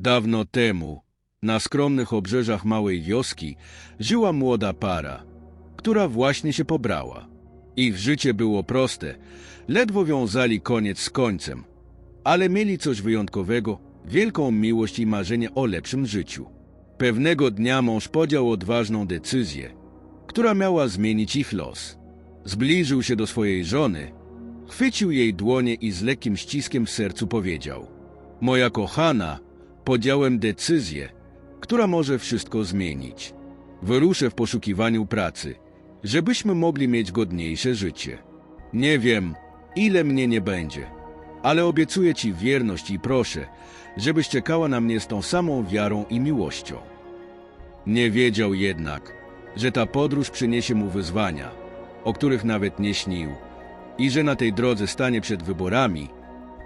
Dawno temu, na skromnych obrzeżach małej wioski, żyła młoda para, która właśnie się pobrała. Ich życie było proste, ledwo wiązali koniec z końcem, ale mieli coś wyjątkowego, wielką miłość i marzenie o lepszym życiu. Pewnego dnia mąż podjął odważną decyzję, która miała zmienić ich los. Zbliżył się do swojej żony, chwycił jej dłonie i z lekkim ściskiem w sercu powiedział: Moja kochana, podjąłem decyzję, która może wszystko zmienić. Wyruszę w poszukiwaniu pracy, żebyśmy mogli mieć godniejsze życie. Nie wiem, ile mnie nie będzie, ale obiecuję ci wierność i proszę, żebyś czekała na mnie z tą samą wiarą i miłością. Nie wiedział jednak, że ta podróż przyniesie mu wyzwania, o których nawet nie śnił, i że na tej drodze stanie przed wyborami,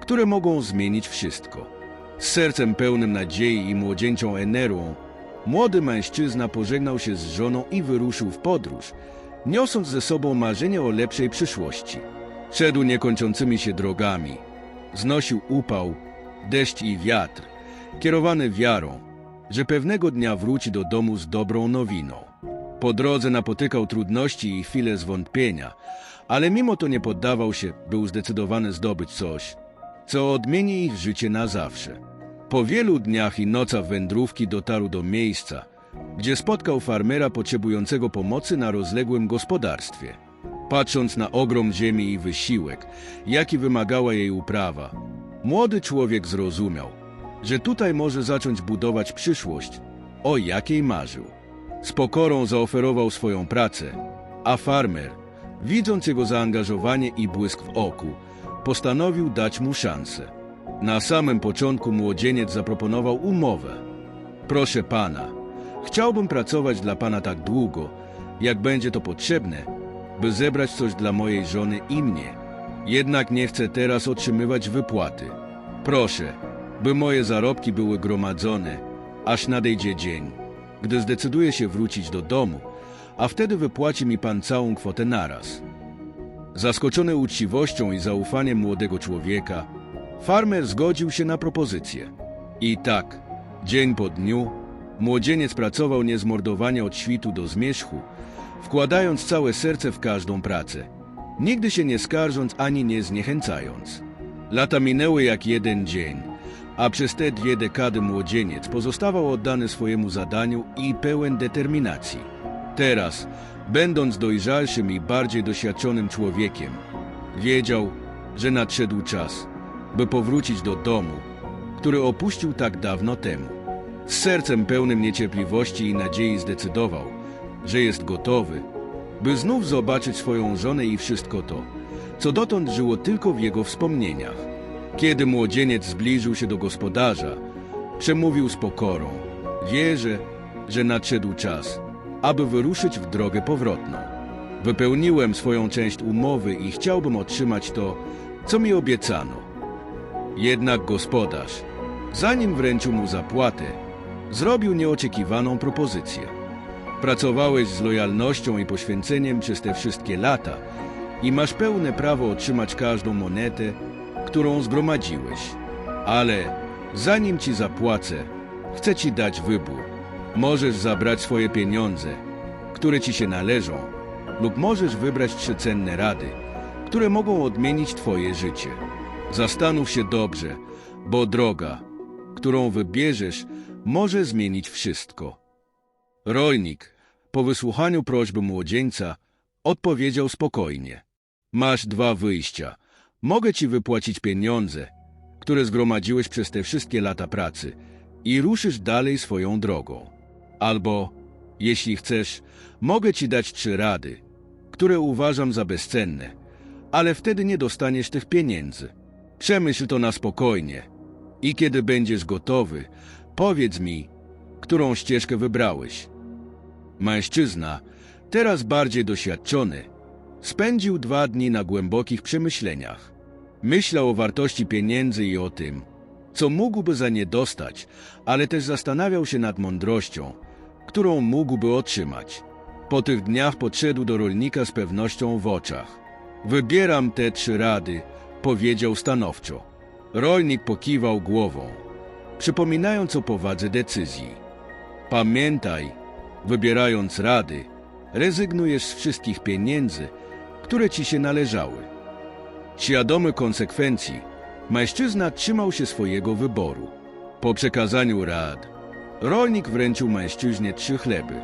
które mogą zmienić wszystko. Z sercem pełnym nadziei i młodzieńczą energią, młody mężczyzna pożegnał się z żoną i wyruszył w podróż, niosąc ze sobą marzenie o lepszej przyszłości. Szedł niekończącymi się drogami, znosił upał, deszcz i wiatr, kierowany wiarą, że pewnego dnia wróci do domu z dobrą nowiną. Po drodze napotykał trudności i chwile zwątpienia, ale mimo to nie poddawał się, był zdecydowany zdobyć coś, co odmieni ich życie na zawsze. Po wielu dniach i nocach wędrówki dotarł do miejsca, gdzie spotkał farmera potrzebującego pomocy na rozległym gospodarstwie. Patrząc na ogrom ziemi i wysiłek, jaki wymagała jej uprawa, młody człowiek zrozumiał, że tutaj może zacząć budować przyszłość, o jakiej marzył. Z pokorą zaoferował swoją pracę, a farmer, widząc jego zaangażowanie i błysk w oku, postanowił dać mu szansę. Na samym początku młodzieniec zaproponował umowę. Proszę pana, chciałbym pracować dla pana tak długo, jak będzie to potrzebne, by zebrać coś dla mojej żony i mnie. Jednak nie chcę teraz otrzymywać wypłaty. Proszę, by moje zarobki były gromadzone, aż nadejdzie dzień, gdy zdecyduję się wrócić do domu, a wtedy wypłaci mi pan całą kwotę naraz. Zaskoczony uczciwością i zaufaniem młodego człowieka, farmer zgodził się na propozycję. I tak, dzień po dniu, młodzieniec pracował niezmordowanie od świtu do zmierzchu, wkładając całe serce w każdą pracę, nigdy się nie skarżąc ani nie zniechęcając. Lata minęły jak jeden dzień, a przez te dwie dekady młodzieniec pozostawał oddany swojemu zadaniu i pełen determinacji. Teraz, będąc dojrzalszym i bardziej doświadczonym człowiekiem, wiedział, że nadszedł czas, by powrócić do domu, który opuścił tak dawno temu. Z sercem pełnym niecierpliwości i nadziei zdecydował, że jest gotowy, by znów zobaczyć swoją żonę i wszystko to, co dotąd żyło tylko w jego wspomnieniach. Kiedy młodzieniec zbliżył się do gospodarza, przemówił z pokorą. Wierzę, że nadszedł czas, aby wyruszyć w drogę powrotną. Wypełniłem swoją część umowy i chciałbym otrzymać to, co mi obiecano. Jednak gospodarz, zanim wręczył mu zapłatę, zrobił nieoczekiwaną propozycję. Pracowałeś z lojalnością i poświęceniem przez te wszystkie lata i masz pełne prawo otrzymać każdą monetę, którą zgromadziłeś. Ale zanim ci zapłacę, chcę ci dać wybór. Możesz zabrać swoje pieniądze, które ci się należą, lub możesz wybrać trzy cenne rady, które mogą odmienić twoje życie. Zastanów się dobrze, bo droga, którą wybierzesz, może zmienić wszystko. Rolnik, po wysłuchaniu prośby młodzieńca, odpowiedział spokojnie. Masz dwa wyjścia. Mogę ci wypłacić pieniądze, które zgromadziłeś przez te wszystkie lata pracy i ruszysz dalej swoją drogą. Albo, jeśli chcesz, mogę ci dać trzy rady, które uważam za bezcenne, ale wtedy nie dostaniesz tych pieniędzy. Przemyśl to na spokojnie i kiedy będziesz gotowy, powiedz mi, którą ścieżkę wybrałeś. Mężczyzna, teraz bardziej doświadczony, spędził dwa dni na głębokich przemyśleniach. Myślał o wartości pieniędzy i o tym, co mógłby za nie dostać, ale też zastanawiał się nad mądrością, którą mógłby otrzymać. Po tych dniach podszedł do rolnika z pewnością w oczach. Wybieram te trzy rady, powiedział stanowczo. Rolnik pokiwał głową. przypominając o powadze decyzji. Pamiętaj, wybierając rady, rezygnujesz z wszystkich pieniędzy, które ci się należały. Świadomy konsekwencji, mężczyzna trzymał się swojego wyboru. Po przekazaniu rad, rolnik wręczył mężczyźnie trzy chleby.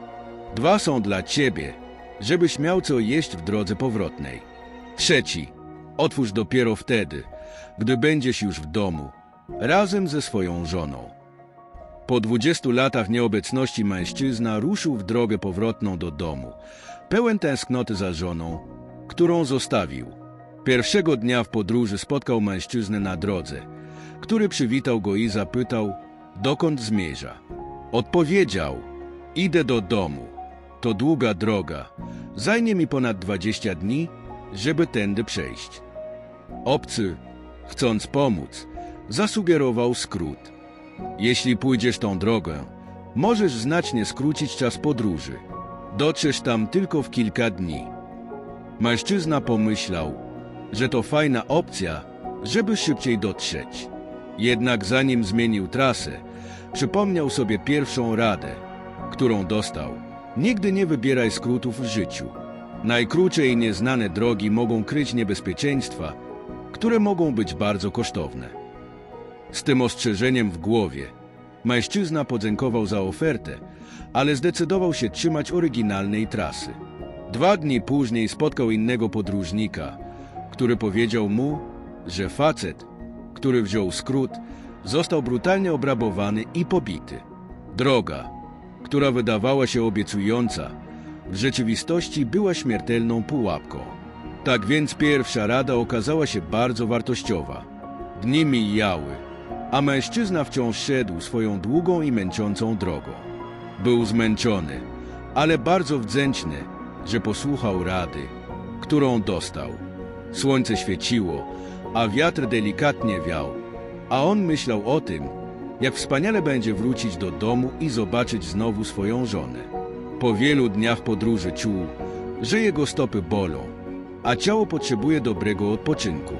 Dwa są dla ciebie, żebyś miał co jeść w drodze powrotnej. Trzeci otwórz dopiero wtedy, gdy będziesz już w domu, razem ze swoją żoną. Po dwudziestu latach nieobecności mężczyzna ruszył w drogę powrotną do domu, pełen tęsknoty za żoną, którą zostawił. Pierwszego dnia w podróży spotkał mężczyznę na drodze, który przywitał go i zapytał, dokąd zmierza. Odpowiedział, idę do domu. To długa droga. Zajmie mi ponad 20 dni, żeby tędy przejść. Obcy, chcąc pomóc, zasugerował skrót. Jeśli pójdziesz tą drogę, możesz znacznie skrócić czas podróży. Dotrzesz tam tylko w kilka dni. Mężczyzna pomyślał, że to fajna opcja, żeby szybciej dotrzeć. Jednak zanim zmienił trasę, przypomniał sobie pierwszą radę, którą dostał. Nigdy nie wybieraj skrótów w życiu. Najkrótsze i nieznane drogi mogą kryć niebezpieczeństwa, które mogą być bardzo kosztowne. Z tym ostrzeżeniem w głowie, mężczyzna podziękował za ofertę, ale zdecydował się trzymać oryginalnej trasy. Dwa dni później spotkał innego podróżnika, który powiedział mu, że facet, który wziął skrót, został brutalnie obrabowany i pobity. Droga, która wydawała się obiecująca, w rzeczywistości była śmiertelną pułapką. Tak więc pierwsza rada okazała się bardzo wartościowa. Dni mijały, a mężczyzna wciąż szedł swoją długą i męczącą drogą. Był zmęczony, ale bardzo wdzięczny, że posłuchał rady, którą dostał. Słońce świeciło, a wiatr delikatnie wiał, a on myślał o tym, jak wspaniale będzie wrócić do domu i zobaczyć znowu swoją żonę. Po wielu dniach podróży czuł, że jego stopy bolą, a ciało potrzebuje dobrego odpoczynku.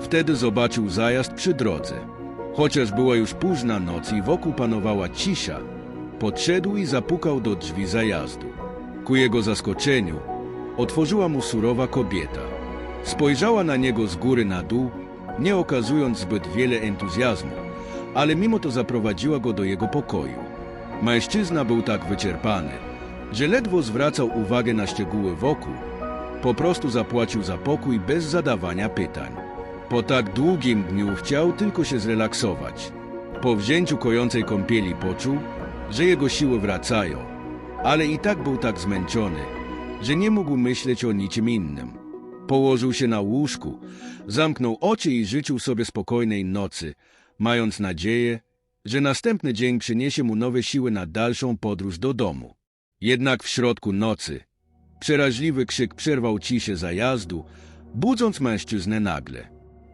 Wtedy zobaczył zajazd przy drodze. Chociaż była już późna noc i wokół panowała cisza, podszedł i zapukał do drzwi zajazdu. Ku jego zaskoczeniu otworzyła mu surowa kobieta. Spojrzała na niego z góry na dół, nie okazując zbyt wiele entuzjazmu, ale mimo to zaprowadziła go do jego pokoju. Mężczyzna był tak wyczerpany, że ledwo zwracał uwagę na szczegóły wokół, po prostu zapłacił za pokój bez zadawania pytań. Po tak długim dniu chciał tylko się zrelaksować. Po wzięciu kojącej kąpieli poczuł, że jego siły wracają, ale i tak był tak zmęczony, że nie mógł myśleć o niczym innym. Położył się na łóżku, zamknął oczy i życzył sobie spokojnej nocy, mając nadzieję, że następny dzień przyniesie mu nowe siły na dalszą podróż do domu. Jednak w środku nocy przeraźliwy krzyk przerwał ciszę zajazdu, budząc mężczyznę nagle.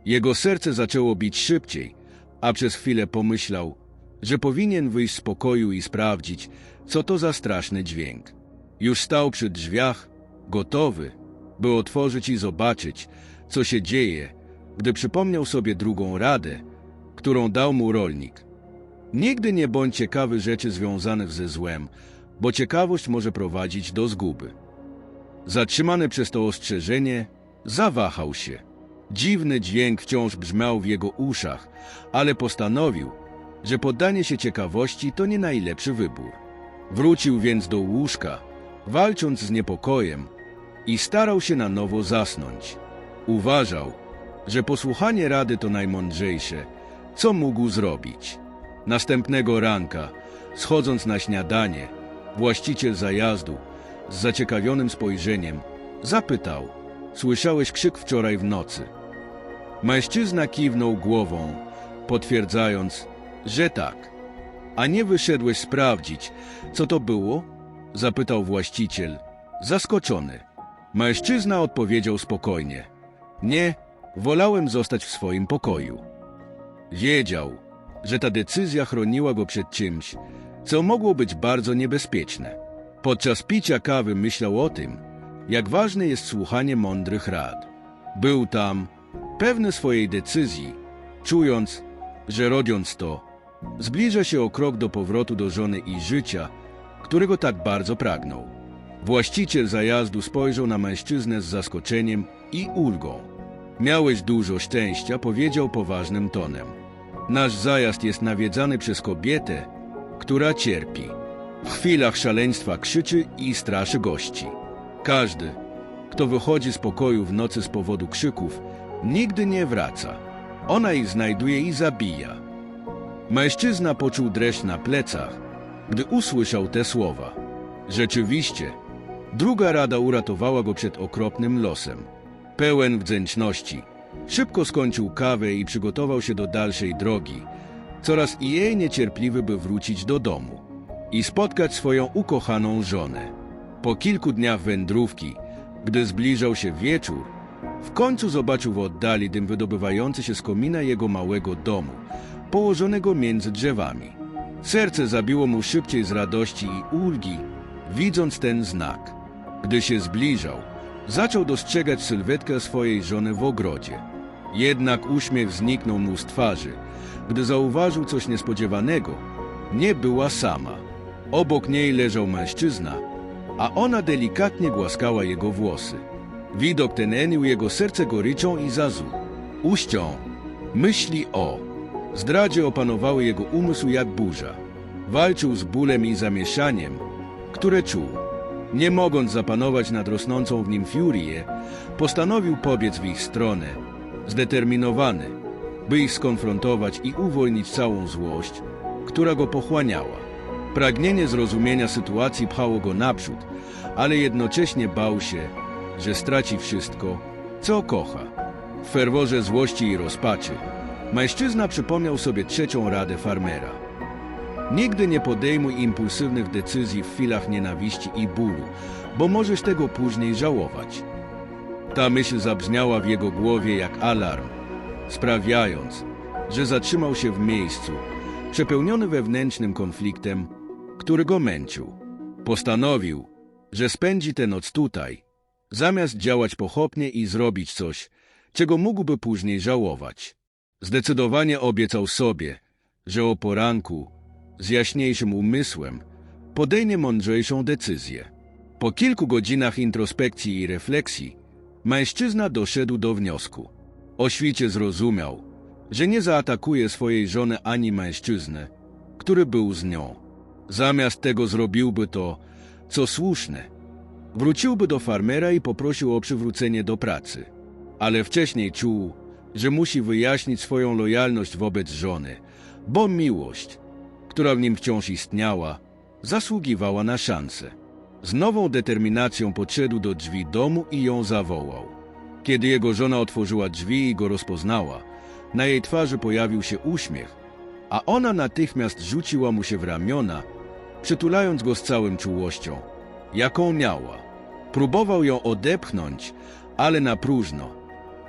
Jego serce zaczęło bić szybciej, a przez chwilę pomyślał, że powinien wyjść z pokoju i sprawdzić, co to za straszny dźwięk. Już stał przy drzwiach, gotowy, by otworzyć i zobaczyć, co się dzieje, gdy przypomniał sobie drugą radę, którą dał mu rolnik. Nigdy nie bądź ciekawy rzeczy związanych ze złem, bo ciekawość może prowadzić do zguby. Zatrzymany przez to ostrzeżenie, zawahał się. Dziwny dźwięk wciąż brzmiał w jego uszach, ale postanowił, że poddanie się ciekawości to nie najlepszy wybór. Wrócił więc do łóżka, walcząc z niepokojem i starał się na nowo zasnąć. Uważał, że posłuchanie rady to najmądrzejsze, co mógł zrobić. Następnego ranka, schodząc na śniadanie, właściciel zajazdu, z zaciekawionym spojrzeniem, zapytał: Słyszałeś krzyk wczoraj w nocy? Mężczyzna kiwnął głową, potwierdzając, że tak. A nie wyszedłeś sprawdzić, co to było? Zapytał właściciel, zaskoczony. Mężczyzna odpowiedział spokojnie: Nie, wolałem zostać w swoim pokoju. Wiedział, że ta decyzja chroniła go przed czymś, co mogło być bardzo niebezpieczne. Podczas picia kawy myślał o tym, jak ważne jest słuchanie mądrych rad. Był tam, pewny swojej decyzji, czując, że robiąc to, Zbliża się o krok do powrotu do żony i życia, którego tak bardzo pragnął. Właściciel zajazdu spojrzał na mężczyznę z zaskoczeniem i ulgą. Miałeś dużo szczęścia, powiedział poważnym tonem. Nasz zajazd jest nawiedzany przez kobietę, która cierpi. W chwilach szaleństwa krzyczy i straszy gości. Każdy, kto wychodzi z pokoju w nocy z powodu krzyków, nigdy nie wraca. Ona ich znajduje i zabija. Mężczyzna poczuł dreszcz na plecach, gdy usłyszał te słowa. Rzeczywiście, druga rada uratowała go przed okropnym losem. Pełen wdzięczności, szybko skończył kawę i przygotował się do dalszej drogi, coraz jej niecierpliwy, by wrócić do domu i spotkać swoją ukochaną żonę. Po kilku dniach wędrówki, gdy zbliżał się wieczór, w końcu zobaczył w oddali dym wydobywający się z komina jego małego domu, położonego między drzewami. Serce zabiło mu szybciej z radości i ulgi, widząc ten znak. Gdy się zbliżał, zaczął dostrzegać sylwetkę swojej żony w ogrodzie. Jednak uśmiech zniknął mu z twarzy, gdy zauważył coś niespodziewanego. Nie była sama. Obok niej leżał mężczyzna, a ona delikatnie głaskała jego włosy. Widok ten enił jego serce goryczą i zazu. Uścią, myśli o. Zdradzie opanowały jego umysł jak burza. Walczył z bólem i zamieszaniem, które czuł. Nie mogąc zapanować nad rosnącą w nim furię, postanowił pobiec w ich stronę, zdeterminowany, by ich skonfrontować i uwolnić całą złość, która go pochłaniała. Pragnienie zrozumienia sytuacji pchało go naprzód, ale jednocześnie bał się, że straci wszystko, co kocha. W ferworze złości i rozpaczy, mężczyzna przypomniał sobie trzecią radę farmera. Nigdy nie podejmuj impulsywnych decyzji w chwilach nienawiści i bólu, bo możesz tego później żałować. Ta myśl zabrzmiała w jego głowie jak alarm, sprawiając, że zatrzymał się w miejscu, przepełniony wewnętrznym konfliktem, który go męczył. Postanowił, że spędzi tę noc tutaj, zamiast działać pochopnie i zrobić coś, czego mógłby później żałować. Zdecydowanie obiecał sobie, że o poranku, z jaśniejszym umysłem, podejmie mądrzejszą decyzję. Po kilku godzinach introspekcji i refleksji, mężczyzna doszedł do wniosku. O świcie zrozumiał, że nie zaatakuje swojej żony ani mężczyznę, który był z nią. Zamiast tego zrobiłby to, co słuszne. Wróciłby do farmera i poprosił o przywrócenie do pracy. Ale wcześniej czuł, że musi wyjaśnić swoją lojalność wobec żony, bo miłość, która w nim wciąż istniała, zasługiwała na szansę. Z nową determinacją podszedł do drzwi domu i ją zawołał. Kiedy jego żona otworzyła drzwi i go rozpoznała, na jej twarzy pojawił się uśmiech, a ona natychmiast rzuciła mu się w ramiona, przytulając go z całą czułością, jaką miała. Próbował ją odepchnąć, ale na próżno.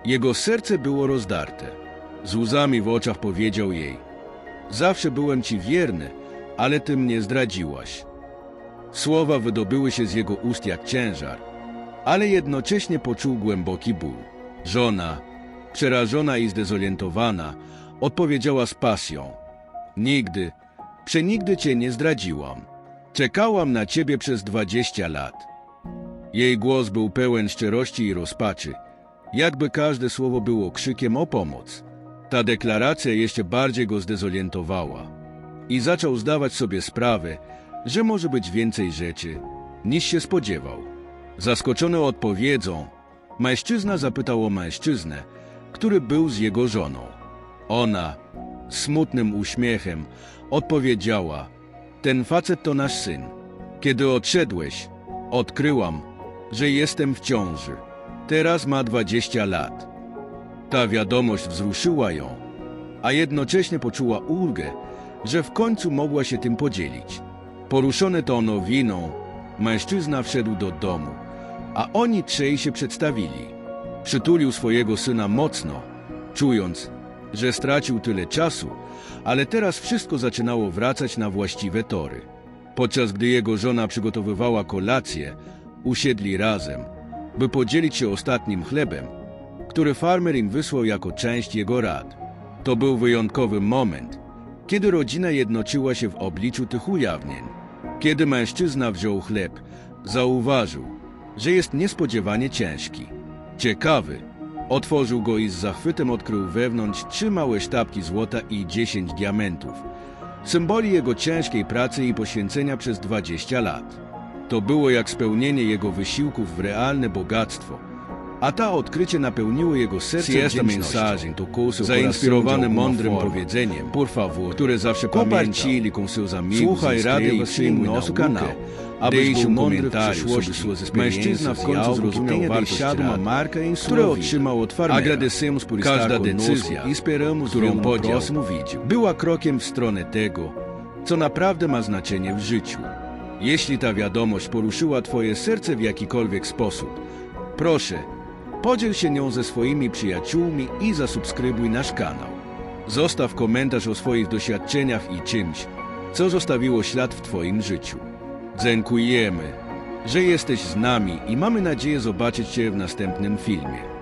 Jego serce było rozdarte. Z łzami w oczach powiedział jej: Zawsze byłem ci wierny, ale ty mnie zdradziłaś. Słowa wydobyły się z jego ust jak ciężar, ale jednocześnie poczuł głęboki ból. Żona, przerażona i zdezorientowana, odpowiedziała z pasją: Nigdy, przenigdy cię nie zdradziłam. Czekałam na ciebie przez dwadzieścia lat. Jej głos był pełen szczerości i rozpaczy, jakby każde słowo było krzykiem o pomoc. Ta deklaracja jeszcze bardziej go zdezorientowała i zaczął zdawać sobie sprawę, że może być więcej rzeczy, niż się spodziewał. Zaskoczony odpowiedzią, mężczyzna zapytał o mężczyznę, który był z jego żoną. Ona, smutnym uśmiechem, odpowiedziała: Ten facet to nasz syn. Kiedy odszedłeś, odkryłam, że jestem w ciąży. Teraz ma 20 lat. Ta wiadomość wzruszyła ją, a jednocześnie poczuła ulgę, że w końcu mogła się tym podzielić. Poruszony tą nowiną, mężczyzna wszedł do domu, a oni trzej się przedstawili. Przytulił swojego syna mocno, czując, że stracił tyle czasu, ale teraz wszystko zaczynało wracać na właściwe tory. Podczas gdy jego żona przygotowywała kolację, usiedli razem, by podzielić się ostatnim chlebem, który farmer im wysłał jako część jego rad. To był wyjątkowy moment, kiedy rodzina jednoczyła się w obliczu tych ujawnień. Kiedy mężczyzna wziął chleb, zauważył, że jest niespodziewanie ciężki. Ciekawy, otworzył go i z zachwytem odkrył wewnątrz trzy małe sztabki złota i dziesięć diamentów. Symboli jego ciężkiej pracy i poświęcenia przez 20 lat. To było jak spełnienie jego wysiłków w realne bogactwo, a ta odkrycie napełniło jego serce Si esta mensagem tocou seu Zainspirowany mądrym powiedzeniem, por favor, które zawsze compartilhe com seus amigos inscreva-se no nosso canal. Deixe um comentário sobre suas experiências e algo que tenha deixado uma marca em sua vida. Agradecemos por estar conosco e esperamos no próximo vídeo. była krokiem w stronę tego, co naprawdę ma znaczenie w życiu. Jeśli ta wiadomość poruszyła Twoje serce w jakikolwiek sposób, proszę, podziel się nią ze swoimi przyjaciółmi i zasubskrybuj nasz kanał. Zostaw komentarz o swoich doświadczeniach i czymś, co zostawiło ślad w Twoim życiu. Dziękujemy, że jesteś z nami i mamy nadzieję zobaczyć Cię w następnym filmie.